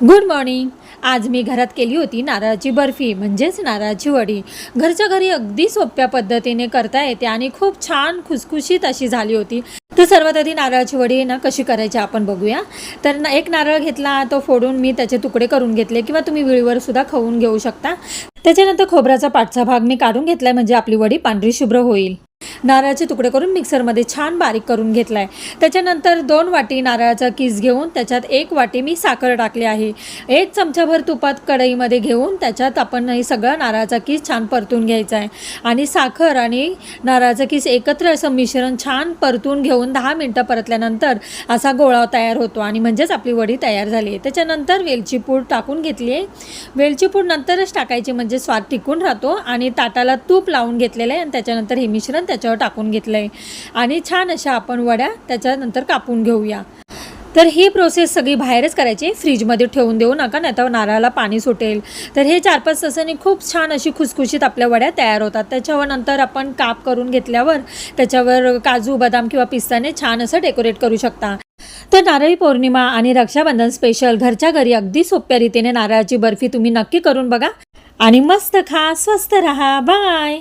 Good morning आज मी घरात केली होती नारळाची बर्फी म्हणजेच नारळाची वडी. घरच्या घरी अगदी सोप्या पद्धतीने करता येते आणि खूप छान खुसखुशीत अशी झाली होती. तर सर्वात आधी नारळाची वडी ना कशी करायची आपण बघूया. तर ना एक नारळ घेतला तो फोडून मी त्याचे तुकडे करून घेतले किंवा तुम्ही विळीवर सुद्धा खाऊन घेऊ शकता. त्याच्यानंतर खोबऱ्याचा पाठचा भाग मी काढून घेतला म्हणजे आपली वडी पांढरी शुभ्र होईल. नारळाचे तुकडे करून मिक्सरमध्ये छान बारीक करून घेतला आहे त्याच्यानंतर दोन वाटी नारळाचा किस घेऊन त्याच्यात एक वाटी मी साखर टाकली आहे. एक चमचाभर तुपात कढईमध्ये घेऊन त्याच्यात आपण हे सगळं नारळाचा किस छान परतून घ्यायचा आहे आणि साखर आणि नारळाचा किस एकत्र असं मिश्रण छान परतून घेऊन दहा मिनटं परतल्यानंतर असा गोळा तयार होतो आणि म्हणजेच आपली वडी तयार झाली आहे. त्याच्यानंतर वेलची पूड टाकून घेतली आहे. वेलची पूड नंतरच टाकायची म्हणजे स्वाद टिकून राहतो आणि ताटाला तूप लावून घेतलेलं आहे आणि त्याच्यानंतर हे मिश्रण त्याच्या त्याच्यावर टाकून घेतलं आहे आणि छान अशा आपण वड्या त्याच्यानंतर कापून घेऊया. तर ही प्रोसेस सगळी बाहेरच करायची. फ्रीजमध्ये ठेवून देऊ नका नाही तर नारळाला पाणी सुटेल. तर हे चार पाच तासांनी खूप छान अशी खुसखुशीत आपल्या वड्या तयार होतात. त्याच्यावर नंतर आपण काप करून घेतल्यावर त्याच्यावर काजू बदाम किंवा पिस्ताने छान असं डेकोरेट करू शकता. तर नारळी पौर्णिमा आणि रक्षाबंधन स्पेशल घरच्या घरी अगदी सोप्या रीतीने नारळाची बर्फी तुम्ही नक्की करून बघा. आणि मस्त खा स्वस्त रहा. बाय